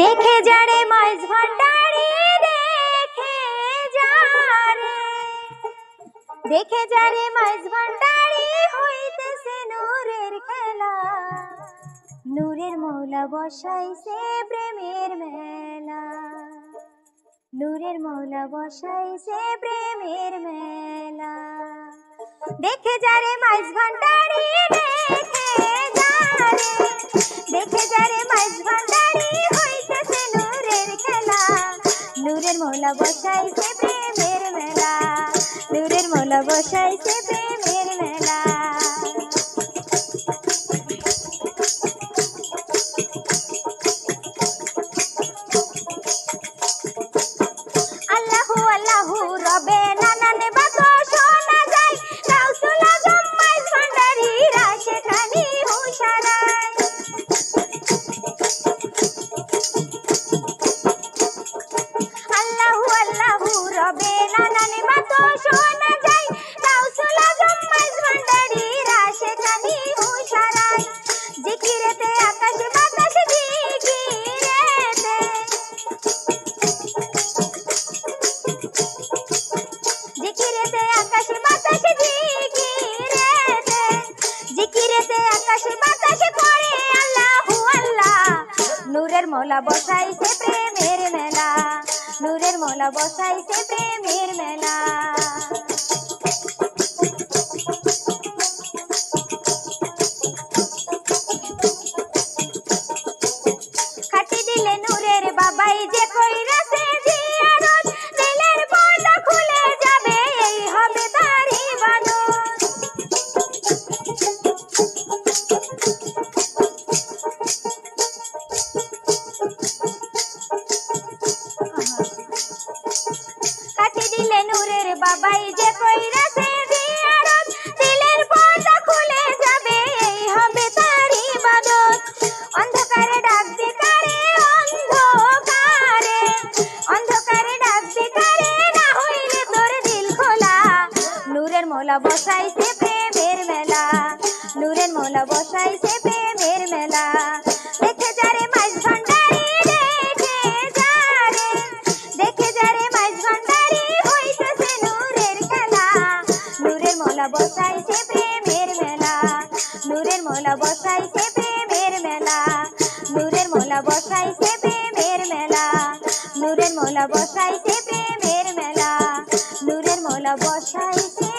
দেখে যারে মাইজ ভান্ডারি, দেখে যারে দেখে যারে মাইজ ভান্ডারি, হইতেছে নূরের খেলা। নূরের মৌলা বসাইছে প্রেমের মেলা। নূরের মৌলা বসাইছে প্রেমের মেলা। দেখে যারে মাইজ ভান্ডারি, দেখে নূরের মৌলা বসাইছে প্রেমের মেলা দূরের মৌলা বসাইছে প্রেমের মেলা। আল্লাহু আল্লাহু রবে নানানে নূরের মোলা বসাইছে প্রেমের মেলা, নূরের মোলা বসাইছে প্রেমের মেলা। খাটি দিলে নূরের বাবাই যে কইরাছে জিয়ারত নূরের বাবাই যে কইরাছে জিয়ারত, দিলের পর্দা খুলে যাবে, এই হবে তার ইবাদত। অন্ধকারে ডাক দে কারে অন্ধকারে। অন্ধকারে ডাক দে কারে না হইলে তোর দিল খোলা। নূরের মোলা বসাইছে প্রেমের মেলা। নূরের মোলা বসাইছে প্রেমের মেলা। বসাইছে প্রেমের মেলা। নূরের মোলা বসাইছে প্রেমের মেলা। নূরের মোলা বসাইছে প্রেমের মেলা। নূরের মোলা বসাইছে প্রেমের মেলা। নূরের মোলা বসাইছে